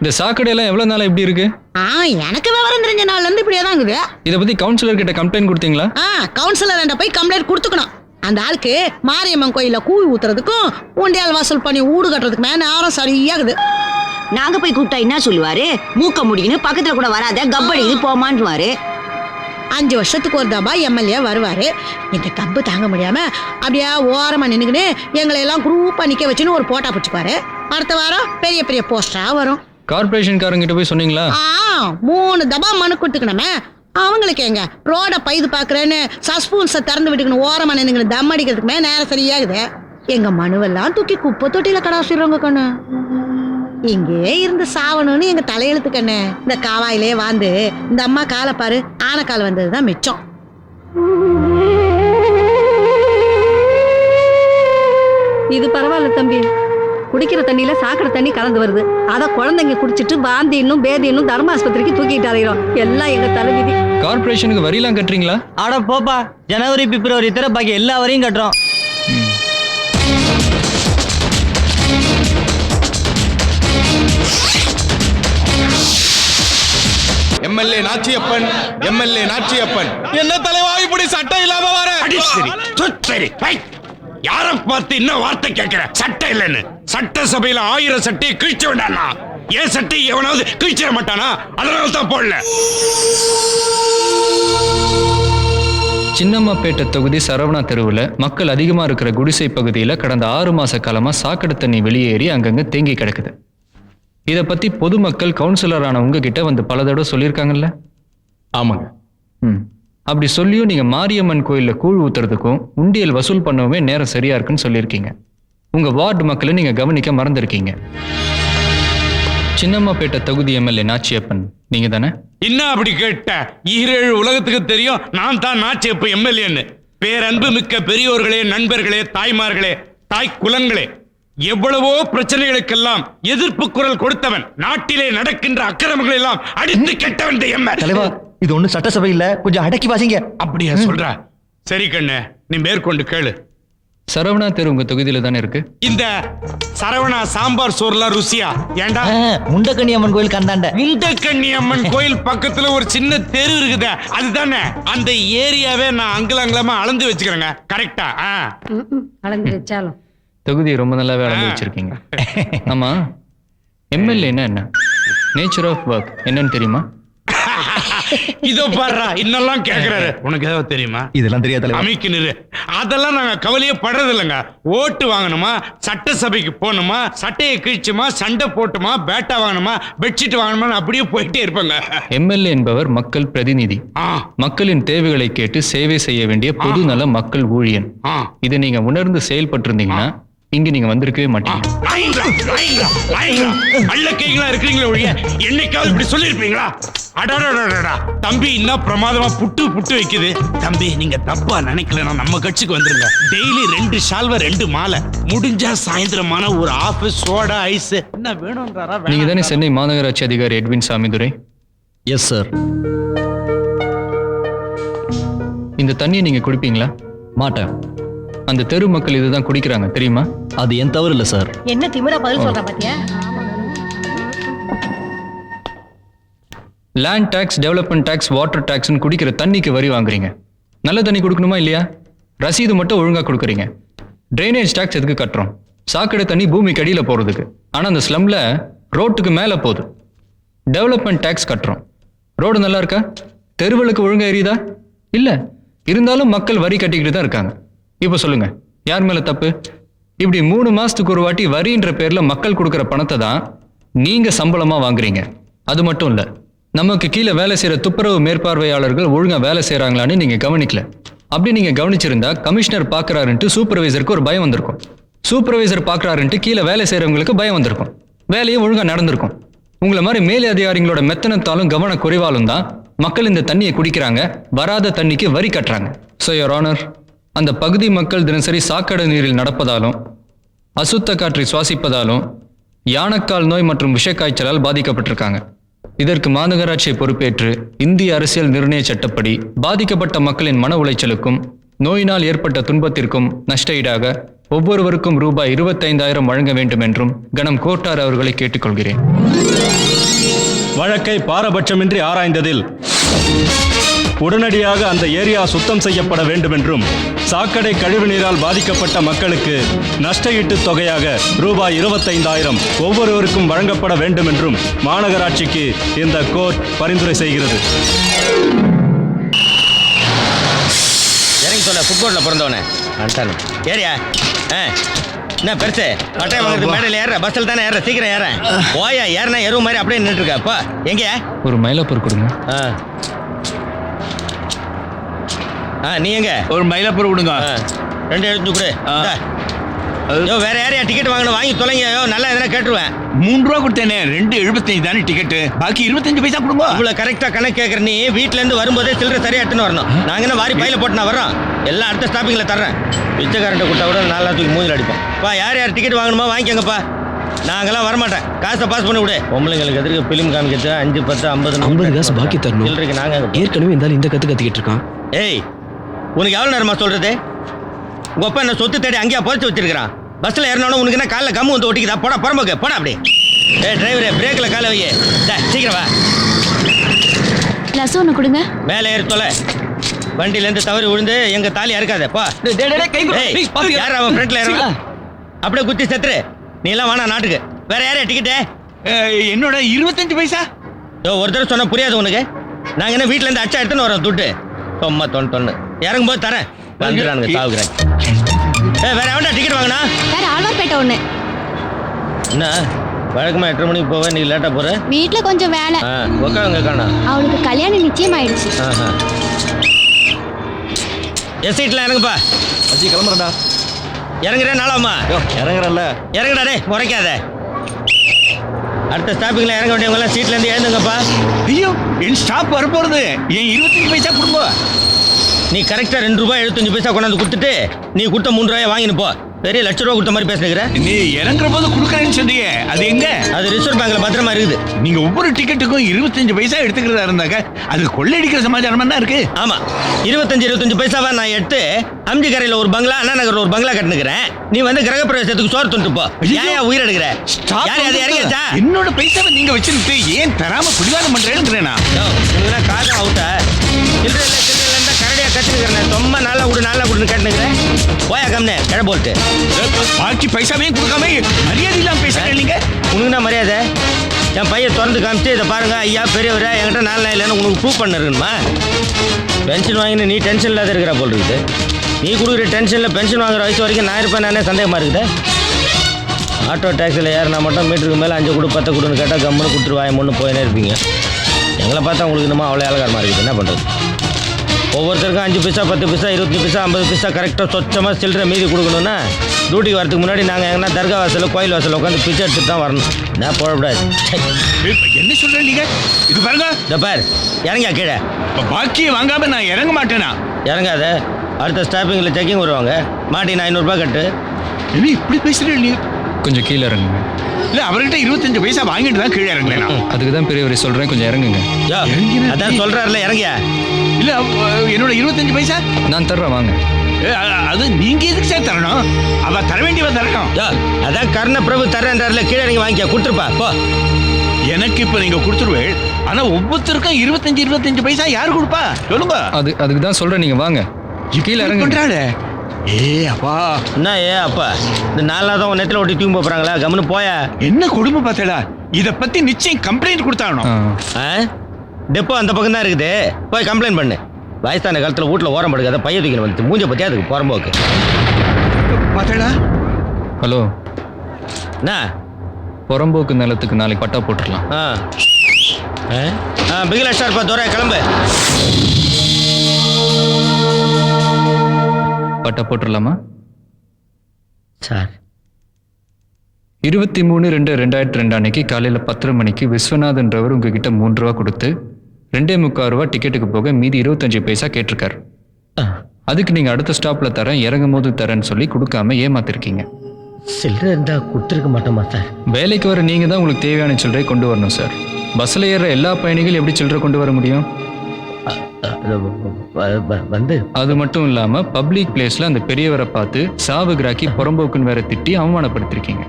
இந்த சாக்கடை எல்லாம் எவ்வளவு நாளா இப்படி இருக்கு? ஆ எனக்கு விவரம் தெரிஞ்ச நாள்ல இருந்து இப்படியே தான் இருக்குது. இதை பத்தி கவுன்சிலர் கிட்ட கம்ப்ளைண்ட் கொடுத்தீங்களா? ஆ கவுன்சிலர் போய் கம்ப்ளைண்ட் கொடுத்துக்கணும். அந்த ஆளுக்கு மாரியம்மன் கோயில கூவி ஊத்துறதுக்கும் உண்டியால் வாசல் பண்ணி ஊடு கட்டுறதுக்குமே நேரம் சரியாகுது. நாங்க போய் கூப்பிட்டா என்ன சொல்லுவாரு? மூக்க முடிக்கணும் பக்கத்துல கூட வராத கப்படிக்குது போமான்னுவாரு. அஞ்சு வருஷத்துக்கு ஒரு தபா எம்எல்ஏ வருவாரு. இந்த கம்பு தாங்க முடியாம அப்படியே ஓரமா நின்னுக்கின்னு எங்களை எல்லாம் குரூப்பா நிக்க வச்சுன்னு ஒரு போட்டா பிடிச்சிக்குவாரு. அடுத்த வாரம் பெரிய பெரிய போஸ்டரா வரும். கார்பரேஷன் காரங்கிட்ட போய் சொன்னீங்களா? ஆ மூணு தபா மனு கொடுத்துக்கணுமே. அவங்களுக்கு எங்க ரோட பைது பாக்குறேன்னு சஸ்பூன்ஸை திறந்து விட்டுக்கணும் ஓரமா நின்னுக்கணும் தம் அடிக்கிறதுக்குமே நேரம் சரியாகுது. எங்க மனுவெல்லாம் தூக்கி குப்பை தொட்டியில கடாசிடுறவங்க கண்ணு. இங்கே இருந்து சாவணும்னு எங்க தலையெழுத்து கண்ணு. இந்த காவாயிலே வாழ்ந்து இந்த அம்மா காலை பாரு ஆனக்கால் வந்ததுதான் மிச்சம். இது பரவாயில்ல தம்பி. குடிக்கிற தண்ணியில சாக்கடை தண்ணி கலந்து வருது. அத குழந்தைங்க குடிச்சிட்டு வாந்தி இன்னும் பேதி இன்னும் தர்ம ஆஸ்பத்திரிக்கு தூக்கிட்டு அலைகிறோம் எல்லாம் எங்க தலைவிதி கார்பரேஷனுக்கு வரியெல்லாம் கட்டுறீங்களா? அட போப்பா ஜனவரி பிப்ரவரி தர பாக்கி எல்லா வரையும் கட்டுறோம். MLA Nachiyappan MLA Nachiyappan. என்ன தலைவா இப்படி சட்டம் இல்லாம வர? அடிச்சரி துச்சரி யார பார்த்து இன்னும் வார்த்தை கேட்கிற? சட்டை இல்லைன்னு. சட்டசபையில ஆயிரம் சட்டையை கிழிச்சு விடானா ஏன் சட்டை எவனாவது கிழிச்சிட மாட்டானா? அதனால தான் போடல. சின்னம்மாப்பேட்டை தொகுதி சரவணா தெருவில் மக்கள் அதிகமாக இருக்கிற குடிசை பகுதியில் கடந்த ஆறு மாச காலமாக சாக்கடை தண்ணி வெளியேறி அங்கங்கே தேங்கி கிடக்குது. இதை பற்றி பொதுமக்கள் கவுன்சிலரான உங்ககிட்ட வந்து பல தடவை சொல்லியிருக்காங்கல்ல? ஆமாங்க. ம். அப்படி சொல்லியும் நீங்கள் மாரியம்மன் கோயிலில் கூழ் ஊத்துறதுக்கும் உண்டியல் வசூல் பண்ணவுமே நேரம் சரியா இருக்குன்னு சொல்லியிருக்கீங்க. உங்கள் வார்டு மக்களை நீங்கள் கவனிக்க மறந்துருக்கீங்க. சின்னம்மாப்பேட்டை தொகுதி எம்எல்ஏ நாச்சியப்பன் நீங்கள் தானே? இன்னும் அப்படி கேட்ட? ஈரேழு உலகத்துக்கு தெரியும் நான் தான் நாச்சியப்பு எம்எல்ஏன்னு. பேரன்பு மிக்க பெரியோர்களே நண்பர்களே தாய்மார்களே தாய் குலங்களே. எவ்வளவோ பிரச்சனைகளுக்கெல்லாம் எதிர்ப்பு குரல் கொடுத்தவன் நாட்டிலே நடக்கின்ற அக்கிரமங்களை எல்லாம் அடித்து கெட்டவன் எம்எல். இது ஒண்ணு சட்டசபை இல்ல. கொஞ்சம் அடக்கி வாசிங்க. அப்படியா சொல்ற? சரி கண்ணு நீ மேற்கொண்டு கேளு. சரவணா தெரு உங்கள் தொகுதியில் தானே இருக்கு? இந்த சரவணா சாம்பார் சோறுலாம் ருசியா? ஏண்டா? முண்டக்கண்ணி அம்மன் கோயில் கந்தாண்ட முண்டக்கண்ணி அம்மன் கோயில் பக்கத்துல ஒரு சின்ன தெரு இருக்குதே அதுதானே? அந்த ஏரியாவே நான் அங்கல அங்கலமா அளந்து வச்சுக்கிறேங்க. கரெக்டா ஆ. அளந்து வச்சாலும். தொகுதியை ரொம்ப நல்லாவே அளந்து வச்சிருக்கீங்க. ஆமா. எம்எல்ஏன்னா என்ன? நேச்சர் ஆஃப் ஒர்க் என்னன்னு தெரியுமா? இதோ பாருடா இன்னெல்லாம் கேக்குறாரு. உனக்கு ஏதாவது தெரியுமா? இதெல்லாம் தெரியாது அமைக்கு நிறு அதெல்லாம் நாங்க கவலையே படுறது இல்லைங்க. ஓட்டு வாங்கணுமா? சட்டசபைக்கு போகணுமா? சட்டையை கிழிச்சுமா? சண்டை போட்டுமா? பேட்டா வாங்கணுமா? பெட்ஷீட் வாங்கணுமா அப்படியே போயிட்டே இருப்பாங்க. எம்எல்ஏ என்பவர் மக்கள் பிரதிநிதி. ஆ. மக்களின் தேவைகளை கேட்டு சேவை செய்ய வேண்டிய பொதுநல மக்கள் ஊழியன். இதை நீங்க உணர்ந்து செயல்பட்டிருந்தீங்கன்னா இங்க நீங்க வந்திருக்கவே மாட்டீங்க. அள்ளக்கைகளா இருக்கிறீங்களே ஒழிய என்னைக்காவது இப்படி சொல்லியிருப்பீங்களா? அடடடடடா. தம்பி இன்னும் பிரமாதமா புட்டு புட்டு வைக்குது. தம்பி நீங்க தப்பா நினைக்கலன்னா நம்ம கட்சிக்கு வந்துருங்க. டெய்லி ரெண்டு ஷால்வ ரெண்டு மாலை. முடிஞ்சா சாயந்தரமான ஒரு ஆஃப் சோடா ஐஸ் என்ன வேணும்ன்றாரா நீங்க தானே சென்னை மாநகராட்சி அதிகாரி எட்வின் சாமிதுரை? எஸ் சார் இந்த தண்ணியை நீங்க குடிப்பீங்களா? மாட்டேன். அந்த தெரு மக்கள் இதுதான் குடிக்கிறாங்க தெரியுமா? அது என் தவறு இல்ல சார். என்ன திமிரா பதில் சொல்ற பாத்தியா? Land tax development tax water டேக்ஸ்னு குடிக்கிற தண்ணிக்கு வரி வாங்குறீங்க. நல்ல தண்ணி கொடுக்கணுமா இல்லையா? ரசீது மட்டும் ஒழுங்கா கொடுக்குறீங்க. ட்ரைனேஜ் டேக்ஸ் எதுக்கு கட்டுறோம்? சாக்கடை தண்ணி பூமிக்கு அடியில் போகிறதுக்கு ஆனால் அந்த ஸ்லம்ல ரோட்டுக்கு மேலே போகுது. டெவலப்மெண்ட் டேக்ஸ் கட்டுறோம். ரோடு நல்லா இருக்கா? தெருவுகளுக்கு ஒழுங்கா எரியுதா? இல்லை. இருந்தாலும் மக்கள் வரி கட்டிக்கிட்டு தான் இருக்காங்க. இப்போ சொல்லுங்க. யார் மேலே தப்பு? இப்படி மூணு மாசத்துக்கு ஒரு வாட்டி வரின்ற பேர்ல மக்கள் கொடுக்குற பணத்தை தான் நீங்க சம்பளமா வாங்குறீங்க. அது மட்டும் இல்ல நமக்கு கீழே வேலை செய்யற துப்புரவு மேற்பார்வையாளர்கள் ஒழுங்கா வேலை செய்யறாங்களான்னு நீங்க கவனிக்கல. அப்படி நீங்க கவனிச்சிருந்தா கமிஷனர் பாக்குறாருன்ட்டு சூப்பர்வைசருக்கு ஒரு பயம் வந்திருக்கும். சூப்பர்வைசர் பாக்குறாருன்ட்டு கீழே வேலை செய்யறவங்களுக்கு பயம் வந்திருக்கும். வேலையும் ஒழுங்கா நடந்திருக்கும். உங்களை மாதிரி மேலே அதிகாரிகளோட மெத்தனத்தாலும் கவன குறைவாலும் தான் மக்கள் இந்த தண்ணியை குடிக்கிறாங்க வராத தண்ணிக்கு வரி கட்டுறாங்க. ஸோ யோர் ஆனர் அந்த பகுதி மக்கள் தினசரி சாக்கடை நீரில் நடப்பதாலும் அசுத்த காற்றை சுவாசிப்பதாலும் யானைக்கால் நோய் மற்றும் விஷக்காய்ச்சலால் பாதிக்கப்பட்டிருக்காங்க. இதற்கு மாநகராட்சியை பொறுப்பேற்று இந்திய அரசியல் நிர்ணய சட்டப்படி பாதிக்கப்பட்ட மக்களின் மன உளைச்சலுக்கும் நோயினால் ஏற்பட்ட துன்பத்திற்கும் நஷ்ட ஈடாக ஒவ்வொருவருக்கும் ரூபாய் இருபத்தைந்தாயிரம் வழங்க வேண்டும் என்றும் கணம் கோட்டார் அவர்களை கேட்டுக்கொள்கிறேன். வழக்கை பாரபட்சமின்றி ஆராய்ந்ததில் உடனடியாக அந்த ஏரியா சுத்தம் செய்யப்பட வேண்டும் என்றும் சாக்கடை கழிவுநீரால் பாதிக்கப்பட்ட மக்களுக்கு நஷ்டஈட்டு தொகையாக ரூபாய் இருபத்தைந்தாயிரம் ஒவ்வொருவருக்கும் வழங்கப்பட வேண்டும் என்றும் மாநகராட்சிக்கு இந்த கோர்ட் பரிந்துரை செய்கிறது. சொல்ல ஃபுட்போர்ட்டில் பிறந்தவனே. அன்ட்டானு ஏரியா ஆ. என்ன பெருசு? பட்டை வாங்குறது மேடையில் ஏற பஸ்ஸில் தானே ஏற சீக்கிரம் ஏற. போயா ஏறினா எருவு மாதிரி அப்படியே அப்பா எங்கேயா? ஒரு மயிலாப்பூர் கொடுங்க. ஆ. நீ எங்க? ஒரு மயிலாப்பூர் விடுங்க. ரெண்டு எழுத்து கொடு ஆ. இந்தா. யோ வேற யாரையா டிக்கெட் வாங்கணும்? வாங்கி தொலைங்க. யோ நல்லா எதனா கேட்டுருவேன். மூணு ரூபா கொடுத்தேனே. ரெண்டு எழுபத்தஞ்சு தானே டிக்கெட்டு பாக்கி இருபத்தஞ்சு பைசா கொடுங்க. இவ்வளவு கரெக்டா கணக்கு கேட்கற நீ வீட்ல இருந்து வரும்போதே சில்லறை சரியா எடுத்துன்னு வரணும். நாங்க என்ன வாரி பையில போட்டு நான் வர்றோம்? எல்லாம் அடுத்த ஸ்டாப்பிங்ல தர்றேன். பிச்சைக்காரன்ட்ட கொடுத்தா கூட நாலு தூக்கி மூஞ்சில் அடிப்போம் பா யார் யார் டிக்கெட் வாங்கணுமோ வாங்கிக்கோங்கப்பா. நாங்கெல்லாம் வரமாட்டேன். காசை பாஸ் பண்ணி விடு. பொம்பளைங்களுக்கு எதிர்க்கு பிலிம் காமிக்கிறது அஞ்சு பத்து ஐம்பது ஐம்பது காசு பாக்கி தரணும். சில்லறைக்கு நாங்க அங்க போ- ஏற்கனவே இந்த ஆள் இந்த கத்து கத்திக்கிட்டு இருக்கான். ஏய் உனக்கு எவ்வளோ நேரமா சொல்றது? உங்க அப்பா என்ன சொத்து தேடி அங்கேயா புதைச்சு வச்சிருக்கிறான். பஸ்ல ஏறினாலும் உனக்கு என்ன காலில் கம்மு வந்து ஒட்டிக்குதா? போடா புறம்போக்கு போடா அப்படி. ஏய் டிரைவரே பிரேக்ல காலை வையே டேய், சீக்கிரம் வா. ரசம் ஒன்று கொடுங்க. மேலே ஏறி தொலை. வண்டியிலேருந்து தவறி விழுந்து எங்க தாலி அறுக்காத போ. யார் அவன் ஃப்ரண்ட்ல ஏறான் அப்படியே குத்தி செத்துரு. நீ எல்லாம் வேணா நாட்டுக்கு. வேற யாரையா டிக்கெட்டு என்னோட இருபத்தஞ்சு பைசா? யோ ஒரு தடவை சொன்னா புரியாது உனக்கு. நாங்க என்ன வீட்ல இருந்து அச்சா எடுத்துன்னு வரோம் துட்டு. தொம்மா தொன்னு தொன்னு. இறங்கும் போது தரேன். வந்துடுறானுங்க சாவுக்குறேன் ஏய் வேற எவன்டா டிக்கெட் வாங்கினா? வேற ஆழ்வார்பேட்டை ஒன்று என்ன? வழக்கமா எட்டரை மணிக்கு போவேன் நீ லேட்டா போற? வீட்டில் கொஞ்சம் வேலை. ஆ உட்காருங்க காணா அவளுக்கு கல்யாணம் நிச்சயம் ஆயிடுச்சு ஆஹா எஸ் சீட்ல இறங்குப்பா. அஜி கிளம்புறடா இறங்குறேன் நாளாமா இறங்குறல்ல இறங்குடா டே உரைக்காத. அடுத்த ஸ்டாப்பிங்ல இறங்க வேண்டியவங்க எல்லாம் சீட்ல இருந்து எழுந்துங்கப்பா. ஐயோ என் ஸ்டாப் வரப்போறது. என் இருபத்தஞ்சு பைசா கொடுங்க நீ கரெக்டா ரெண்டு ரூபாய் எழுபத்தஞ்சு பைசா கொண்டாந்து கொடுத்துட்டு நீ கொடுத்த மூணு ரூபாய் வாங்கினு போ. பெரிய லட்ச ரூபா கொடுத்த மாதிரி பேசுகிற நீ இறங்குற போது கொடுக்குறேன்னு சொன்னீங்க அது எங்க? அது ரிசர்வ் பேங்க்ல பத்திரமா இருக்குது. நீங்க ஒவ்வொரு டிக்கெட்டுக்கும் இருபத்தஞ்சு பைசா எடுத்துக்கிறதா இருந்தாக்க அது கொள்ளையடிக்கிற சமாச்சாரம் தான் இருக்கு. ஆமா. இருபத்தஞ்சு இருபத்தஞ்சு பைசாவா நான் எடுத்து அம்ஜி கரையில ஒரு பங்களா அண்ணா நகர்ல ஒரு பங்களா கட்டுனுக்கிறேன். நீ வந்து கிரகப்பிரவேசத்துக்கு சோறு துண்டு போ. ஏன் உயிர் எடுக்கிற? யார் அது. இறங்கிச்சா என்னோட பைசாவை நீங்க வச்சிருந்துட்டு ஏன் தராம பிடிவாதம் பண்றேன்னு காதம் அவுட்டா விடு நாளா போயா கம்னே கிட போல்ட்டு பாக்கி பைசாவே கொடுக்காம மரியாதை இல்லாம பேசுறேன் நீங்க? உனக்கு என்ன மரியாதை? என் பையன் திறந்து காமிச்சு இதை பாருங்க ஐயா பெரியவரா என்கிட்ட நாலு நாள் இல்லைன்னு உனக்கு ப்ரூவ் பண்ணிருக்கணுமா பென்ஷன் வாங்கினு நீ டென்ஷன் இல்லாத இருக்கிற போல் இருக்குது. நீ கொடுக்குற டென்ஷனில் பென்ஷன் வாங்குற வயசு வரைக்கும் நான் இருப்பேன் நானே சந்தேகமாக இருக்குது. ஆட்டோ டேக்ஸியில் ஏறினா மட்டும் மீட்டருக்கு மேலே அஞ்சு கொடு பத்து கொடுன்னு கேட்டால் கம்முன்னு கொடுத்துட்டு வாய போயினே இருப்பீங்க. எங்களை பார்த்தா உங்களுக்கு என்னமோ அவ்வளோ அழகாரமாக இருக்குது. என்ன பண்ணுறது ஒவ்வொருத்தருக்கும் அஞ்சு பைசா பத்து பைசா இருபத்தஞ்சு பைசா ஐம்பது பைசா கரெக்டாக சொச்சமாக சில்லறை மீதி கொடுக்கணும்னா டியூட்டிக்கு வரதுக்கு முன்னாடி நாங்கள் எங்கன்னா தர்கா வாசல் கோயில் வாசல் உட்காந்து பிச்சை எடுத்துட்டு தான் வரணும். என்ன போடக்கூடாது. என்ன சொல்றேன் நீங்க? இது பாருங்க. இந்த பார் இறங்கியா கீழே? இப்ப பாக்கியை வாங்காம நான் இறங்க மாட்டேனா? இறங்காத. அடுத்த ஸ்டாப்பிங்கில் செக்கிங் வருவாங்க. மாட்டி ஐநூறுரூபா கட்டு. என்ன இப்படி பேசுறேன் நீ? கொஞ்சம் கீழே இறங்குங்க. இல்ல அவர்கிட்ட இருபத்தஞ்சு பைசா வாங்கிட்டு தான் கீழே இறங்கினேன் அதுக்கு தான் பெரியவரை சொல்கிறேன் கொஞ்சம் இறங்குங்க. அதான் சொல்றாருல இறங்கியா? இல்ல என்னோட இருபத்தஞ்சு பைசா? நான் தர்றேன் வாங்க. அது நீங்க எதுக்கு சார் தரணும்? அவ தர வேண்டியவ தரணும் யோ, அதான் கர்ண பிரபு தரேன்றாருல கீழே இறங்கி வாங்கிக்க கொடுத்துருப்பா போ. எனக்கு இப்ப நீங்க கொடுத்துருவேன் ஆனா ஒவ்வொருத்தருக்கும் இருபத்தஞ்சு இருபத்தஞ்சு பைசா யாரு கொடுப்பா? சொல்லுங்க. அது அதுக்கு தான் சொல்கிறேன் நீங்கள் வாங்க கீழே இறங்குங்க. பண்றாளே. ஏ அப்பா. என்ன ஏ அப்பா? இந்த நாலாவது உன் நெத்தில ஒட்டி தூங்கி போறாங்களா? கம்முன்னு போயா. என்ன கொடுமை பார்த்தடா? இத பத்தி நிச்சயம் கம்ப்ளைண்ட் கொடுத்தாகணும்? டெப்போ அந்த பக்கம் தான் இருக்குது. போய் கம்ப்ளைண்ட் பண்ணு. வயசான காலத்தில் வீட்டில் ஓரம் படுக்காத பைய தூக்கி வந்து மூஞ்ச பத்தி அதுக்கு புறம்போக்கு பார்த்தடா. ஹலோ. என்ன? புறம்போக்கு நிலத்துக்கு நாளைக்கு பட்டா போட்டுடலாம். ஆ? ஆ? பிகில ஸ்டார் பா துரை கிளம்பு. பட்டா போட்டுடலாமா சார். இருபத்தி மூணு ரெண்டு ரெண்டாயிரத்தி ரெண்டு அன்னைக்கு காலையில் பத்தரை மணிக்கு விஸ்வநாதன்றவர் உங்ககிட்ட மூன்று ரூபா கொடுத்து ரெண்டே முக்கால் ரூபா டிக்கெட்டுக்கு போக மீதி இருபத்தஞ்சு பைசா கேட்டிருக்காரு. அதுக்கு நீங்கள் அடுத்த ஸ்டாப்பில் தரேன் இறங்கும் போது தரேன்னு சொல்லி கொடுக்காம ஏமாத்திருக்கீங்க. சில்லறை இருந்தா கொடுத்துருக்க மாட்டோமா சார்? வேலைக்கு வர நீங்கள் தான் உங்களுக்கு தேவையான சில்லறை கொண்டு வரணும் சார். பஸ்ஸில் ஏறுற எல்லா பயணிகளும் எப்படி சில்லறை கொண்டு வர முடியும்? வந்து அது மட்டும் இல்லாமல் பப்ளிக் பிளேஸில் அந்த பெரியவரை பார்த்து சாவுகிராக்கி புறம்போக்குன்னு வேற திட்டி அவமானப்படுத்திருக்கீங்க.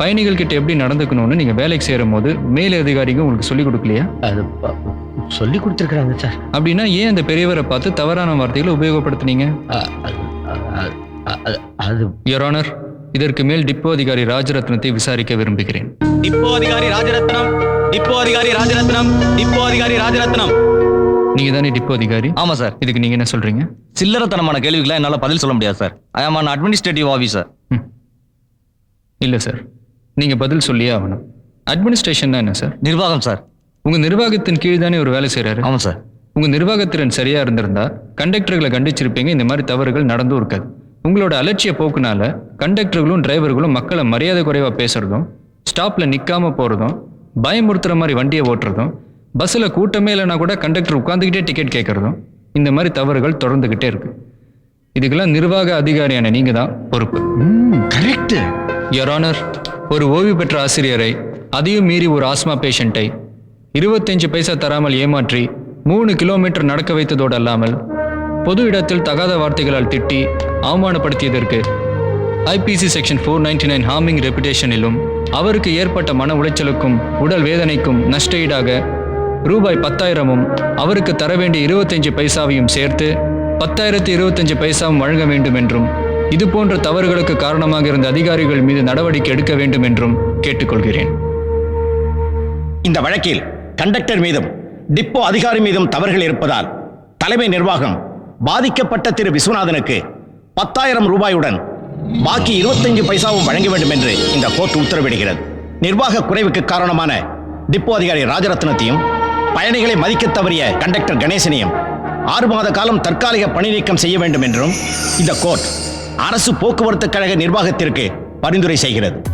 பயணிகள் கிட்ட எப்படி நடந்துக்கணும்னு நீங்க வேலைக்கு சேரும் போது மேல் அதிகாரிங்க உங்களுக்கு சொல்லி கொடுக்கலையா? அது சொல்லி கொடுத்துருக்குறாங்க சார். அப்படின்னா ஏன் அந்த பெரியவரை பார்த்து தவறான வார்த்தைகளை உபயோகப்படுத்துனீங்க? அது யுவர் ஆனர் இதற்கு மேல் டிப்போ அதிகாரி ராஜரத்னத்தை விசாரிக்க விரும்புகிறேன். டிப்போ அதிகாரி ராஜரத்னம் டிப்போ அதிகாரி ராஜரத்னம் டிப்போ அதிகாரி ராஜரத்னம். நீங்க தானே டிப்போ அதிகாரி? ஆமா சார். இதுக்கு நீங்க என்ன சொல்றீங்க? சில்லறத்தனமான கேள்விக்கெல்லாம் என்னால பதில் சொல்ல முடியாது sir. I am an administrative officer இல்ல சார். நீங்க பதில் சொல்லியே ஆகணும். அட்மினிஸ்ட்ரேஷன் என்ன சார்? நிர்வாகம் சார். உங்க நிர்வாகத்தின் கீழ் தானே ஒரு வேலை செய்றாரு? ஆமா சார். உங்க நிர்வாகத்திறன் சரியா இருந்திருந்தா கண்டக்டர்களை கண்டிச்சிருப்பீங்க இந்த மாதிரி தவறுகள் நடந்தும் இருக்காது. உங்களோட அலட்சிய போக்குனால கண்டக்டர்களும் டிரைவர்களும் மக்களை மரியாதை குறைவா பேசுறதும் ஸ்டாப்ல நிக்காம போறதும் பயமுறுத்துற மாதிரி வண்டியை ஓட்டுறதும் பஸ்ஸில் கூட்டமே இல்லைனா கூட கண்டக்டர் உட்காந்துக்கிட்டே டிக்கெட் கேட்கறதும் இந்த மாதிரி தவறுகள் தொடர்ந்துகிட்டே இருக்கு. இதுக்கெல்லாம் நிர்வாக அதிகாரியான நீங்க தான் பொறுப்பு. கரெக்ட் யர் ஆனர் ஒரு ஓய்வு பெற்ற ஆசிரியரை அதையும் மீறி ஒரு ஆஸ்மா பேஷண்ட்டை இருபத்தஞ்சு பைசா தராமல் ஏமாற்றி மூணு கிலோமீட்டர் நடக்க வைத்ததோடு அல்லாமல் பொது இடத்தில் தகாத வார்த்தைகளால் திட்டி அவமானப்படுத்தியதற்கு IPC section four ninety nine harming ரெப்புடேஷனிலும் அவருக்கு ஏற்பட்ட மன உளைச்சலுக்கும் உடல் வேதனைக்கும் நஷ்ட ஈடாக ரூபாய் பத்தாயிரமும் அவருக்கு தர வேண்டிய இருபத்தஞ்சு பைசாவையும் சேர்த்து பத்தாயிரத்து இருபத்தஞ்சு பைசாவும் வழங்க வேண்டும் என்றும் இது போன்ற தவறுகளுக்கு காரணமாக இருந்த அதிகாரிகள் மீது நடவடிக்கை எடுக்க வேண்டும் என்றும் கேட்டுக்கொள்கிறேன். இந்த வழக்கில் கண்டக்டர் மீதும் டிப்போ அதிகாரி மீதும் தவறுகள் இருப்பதால் தலைமை நிர்வாகம் பாதிக்கப்பட்ட திரு விஸ்வநாதனுக்கு பத்தாயிரம் ரூபாயுடன் பாக்கி இருபத்தஞ்சு பைசாவும் வழங்க வேண்டும் என்று இந்த கோர்ட் உத்தரவிடுகிறது. நிர்வாக குறைவுக்கு காரணமான டிப்போ அதிகாரி ராஜரத்னத்தையும் பயணிகளை மதிக்கத் தவறிய கண்டக்டர் கணேசனையும் ஆறு மாத காலம் தற்காலிக பணி நீக்கம் செய்ய வேண்டும் என்றும் இந்த கோர்ட் அரசு போக்குவரத்து கழக நிர்வாகத்திற்கு பரிந்துரை செய்கிறது.